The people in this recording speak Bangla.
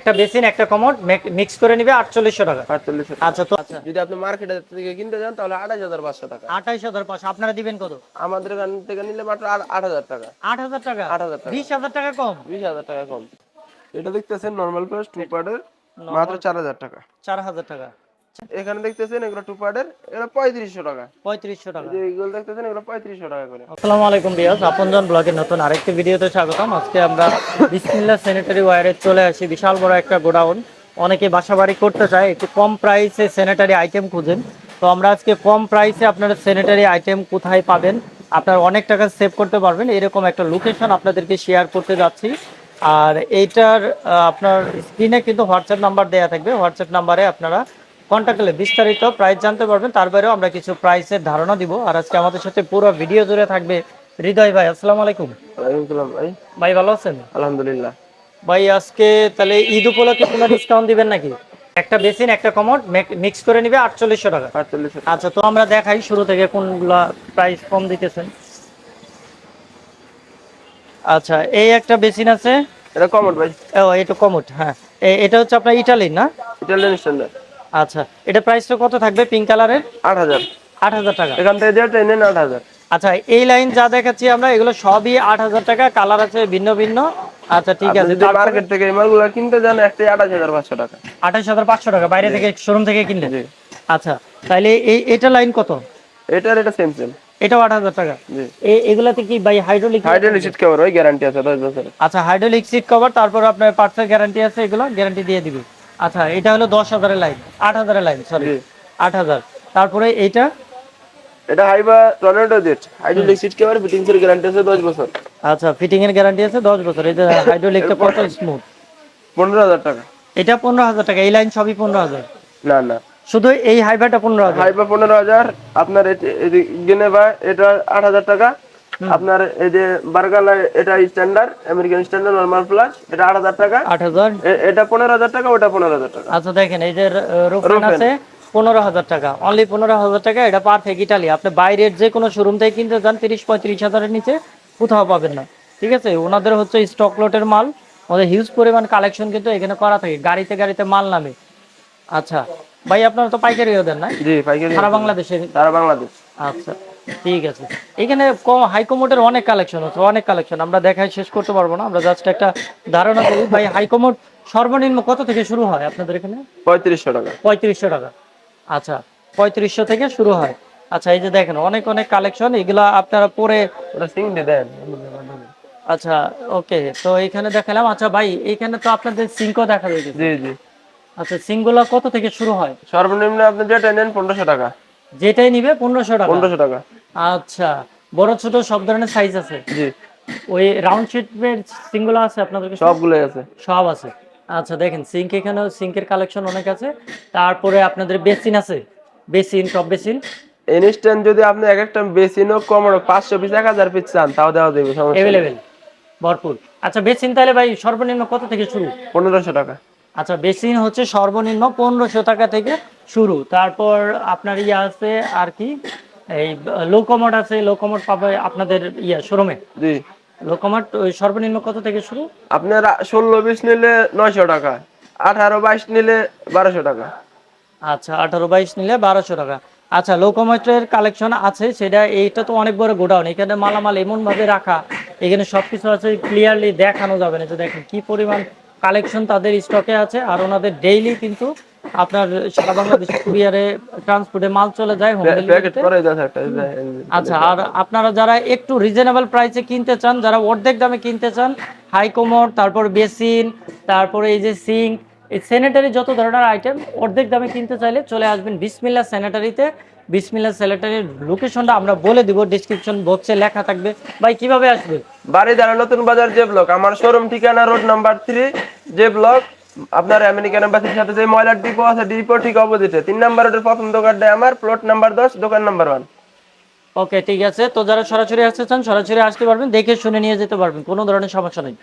একটা বেসিন একটা কমোড মিক্স করে নিবে আটচল্লিশশো টাকা। আটচল্লিশশো আচ্ছা তো আচ্ছা যদি আপনি মার্কেটে থেকে কিনতে যান তাহলে আঠাশ হাজার পাঁচশো টাকা। আঠাইশ হাজার পাঁচশো। আপনারা দিবেন কত? আমাদের এখান থেকে নিলে মাত্র আট আট হাজার টাকা। আট হাজার টাকা? আট হাজার টাকা। বিশ হাজার টাকা কম? বিশ হাজার টাকা কম। এটা দেখতেছেন নরমাল প্রাইস টু পার্টের মাত্র চার হাজার টাকা। চার হাজার টাকা। এখানে দেখতেছেন এগুলো টু পার্টের এগুলো পঁয়ত্রিশশো টাকা। পঁয়ত্রিশশো টাকা। এগুলো দেখতেছেন এগুলো পঁয়ত্রিশশো টাকা করে। আসসালামু আলাইকুম বিয়াস আপনজন ব্লগের নতুন আরেকটি ভিডিওতে স্বাগতম। আজকে আমরা স্যানিটারি ওয়ারে চলে আসি বিশাল বড় একটা গোডাউন। অনেকে বাসাবাড়ি করতে চায় একটু কম প্রাইসে স্যানিটারি আইটেম খুঁজেন। তো আমরা আজকে কম প্রাইসে আপনারা স্যানিটারি আইটেম কোথায় পাবেন আপনারা অনেক টাকা সেভ করতে পারবেন। এরকম একটা লোকেশন আপনাদেরকে শেয়ার করতে যাচ্ছি। আর এইটার আপনার স্ক্রিনে কিন্তু হোয়াটসঅ্যাপ নাম্বার দেওয়া থাকবে। হোয়াটসঅ্যাপ নাম্বারে আপনারা কন্ট্যাক্ট করলে বিস্তারিত প্রাইস জানতে পারবেন। তার বাইরেও আমরা কিছু প্রাইসের ধারণা দিব। আর আজকে আমাদের সাথে পুরো ভিডিও জুড়ে থাকবে হৃদয় ভাই। আসসালামু আলাইকুম। ভাই। ভাই ভালো আছেন? আলহামদুলিল্লাহ। ভাই আজকে তাহলে ঈদ উপলক্ষে কোনো ডিসকাউন্ট দিবেন নাকি? একটা বেসিন একটা কমোড মিক্স করে নিবে আটচল্লিশশো টাকা। আচ্ছা তো আমরা দেখাই শুরু থেকে কোনগুলা প্রাইস কম দিতেছেন। আচ্ছা এই একটা বেসিন আছে। এটা কমোড ভাই। ও এটা কমোড হ্যাঁ। এটা হচ্ছে আপনার ইটালির না? ইটালিয়ান স্ট্যান্ডার্ড আচ্ছা এটা প্রাইসটা কত থাকবে পিঙ্ক কালারের আট হাজার। আট হাজার টাকা। এখান থেকে যেটা নেন আট হাজার। আচ্ছা এই লাইন যা দেখাচ্ছি আমরা এগুলো সবই আট হাজার টাকা কালার আছে ভিন্ন ভিন্ন। আচ্ছা ঠিক আছে যদি মার্কেট থেকে এই মালগুলো কিনতে যান আঠাশ হাজার পাঁচশো টাকা। আঠাশ হাজার পাঁচশো টাকা বাইরে থেকে শোরুম থেকে কিনলে? জি। আচ্ছা তাহলে এই এটা লাইন কত? এটার এটা সেম সেম এটাও আট হাজার টাকা। এগুলাতে কি বাই হাইড্রোলিক হাইড্রোলিক সিট কভার ওই গ্যারান্টি আছে দশ বছরের। আচ্ছা হাইড্রোলিক সিট কভার তারপর আপনার পার্টসের গ্যারান্টি আছে এগুলো গ্যারান্টি দিয়ে দিবে। আচ্ছা এটা হলো দশ হাজারের লাইন আট হাজারের লাইন সরি আট হাজার। তারপরে এইটা? এটা হাইবা tornado jet hydraulic seat cover fittings এর গ্যারান্টি আছে দশ বছর। আচ্ছা ফিটিং এর গ্যারান্টি আছে দশ বছর এই যে হাইড্রোলিকটা কত স্মুথ পনেরো হাজার টাকা। এটা পনেরো হাজার টাকা এই লাইন সবই পনেরো হাজার? না না। শুধু এই পনেরো হাজার? হাইবা পনেরো হাজার আপনার গেনেবা এটা আট হাজার টাকা আপনার এই যে বার্গালা এটা standard American standard normal plus এটা আট হাজার টাকা। আট হাজার? এটা পনেরো হাজার টাকা ওটা পনেরো হাজার টাকা। আচ্ছা দেখেন এই যে রুফেন আছে পনেরো হাজার টাকা। অনলি পনেরো হাজার টাকা এটা পারফেক্ট ইটালি আপনি বাইরের যে কোনো শোরুম থেকে কিনতে যান তিরিশ পঁয়ত্রিশ হাজারের নিচে কোথাও পাবেন না। ঠিক আছে? ওনাদের হচ্ছে স্টক লটের মাল। ওদের হিউজ পরিমাণ কালেকশন কিন্তু এখানে করা থাকে। গাড়িতে গাড়িতে মাল নামে। আচ্ছা। ভাই আপনারা তো পাইকারিও দেন না? জি পাইকারি। সারা বাংলাদেশে? সারা বাংলাদেশ। আচ্ছা। ঠিক আছে। এখানে হাইকমোডের অনেক কালেকশন আছে অনেক কালেকশন আমরা দেখাই শেষ করতে পারব না আমরা জাস্ট একটা ধারণা দিই ভাই হাইকমোড সর্বনিম্ন কত থেকে শুরু হয় আপনাদের এখানে? পঁয়ত্রিশশো টাকা। পঁয়ত্রিশশো টাকা। আচ্ছা পঁয়ত্রিশশো থেকে শুরু হয়। আচ্ছা এই যে দেখেন অনেক অনেক কালেকশন এগুলা আপনারা পরে দেন। আচ্ছা ওকে তো এখানে দেখালাম। আচ্ছা ভাই এখানে তো আপনাদের সিঙ্কও দেখা যাচ্ছে জি জি। আচ্ছা সিঙ্কগুলো কত থেকে শুরু হয়? সর্বনিম্ন আপনি যেটা নেন পনেরোশো টাকা। যেটাই নিবে পনেরোশো টাকা। পনেরোশো টাকা। আচ্ছা বড় ছোট সব ধরনের সাইজ আছে? জি। ওই রাউন্ড শেপের সিঙ্গুলো আছে আপনাদের কাছে সবগুলোই আছে। সব আছে। আচ্ছা দেখেন সিঙ্ক এখানেও সিঙ্কের কালেকশন অনেক আছে। তারপরে আপনাদের বেসিন আছে। বেসিন টপ বেসিন ইনস্ট্যান্ট যদি আপনি এক একটা বেশি নোক কম পাঁচশো পিস এক হাজার পিস চান তাও দেওয়া দেবে সমস্যা। অ্যাভেলেবেল ভরপুর। আচ্ছা বেসিন তাহলে ভাই সর্বনিম্ন কত থেকে শুরু? পনেরোশো টাকা। আচ্ছা বেসিন হচ্ছে সর্বনিম্ন পনেরোশো টাকা থেকে শুরু। তারপর আপনার ইয়ে আছে আর কি? এই লোকমোট আছে লোকমোট পাবে আপনাদের ইয়া শোরুমে জি। লোকমোট ওই সর্বনিম্ন কত থেকে শুরু? আপনার ষোলো বিশ নিলে নয়শো টাকা আঠারো বাইশ নিলে বারোশো টাকা। আচ্ছা আঠারো বাইশ নিলে বারোশো টাকা। আচ্ছা লোকোমোটের কালেকশন আছে সেটা এইটা তো অনেক বড় গোডাউন এখানে মালামাল এমন ভাবে রাখা এখানে সবকিছু আছে ক্লিয়ারলি দেখানো যাবে না। যে দেখেন কি পরিমাণ কালেকশন তাদের স্টকে আছে আর ওনাদের ডেইলি কিন্তু আপনার সারা বাংলাদেশ কুরিয়ারে ট্রান্সপোর্টে মাল চলে যায় হোম আচ্ছা আর আপনারা যারা একটু রিজনেবল প্রাইসে কিনতে চান যারা অর্ধেক দামে কিনতে চান হাই কোমোড তারপর বেসিন তারপরে এই যে সিঙ্ক এই স্যানিটারি যত ধরনের আইটেম অর্ধেক দামে কিনতে চাইলে চলে আসবেন বিসমিল্লা স্যানিটারিতে বিসমিল্লা স্যানিটারির লোকেশনটা আমরা বলে দিব ডিসক্রিপশন বক্সে লেখা থাকবে। ভাই কীভাবে আসবে? বাড়ি দ্বারা নতুন বাজার যে ব্লক আমার শোরুম ঠিকানা রোড নাম্বার থ্রি যে ব্লক আপনার আমেরিকান এম্বাসির সাথে যে ময়লার ডিপো আছে, ডিপো ঠিক অপোজিটে তিন নাম্বার রোডের প্রথম দোকানটা আমার প্লট নাম্বার দশ, দোকান নাম্বার ওয়ান ওকে ঠিক আছে। তো যারা সরাসরি আসতে চান, সরাসরি আসতে পারবেন, দেখে শুনে নিয়ে যেতে পারবেন, কোনো ধরনের সমস্যা নেই।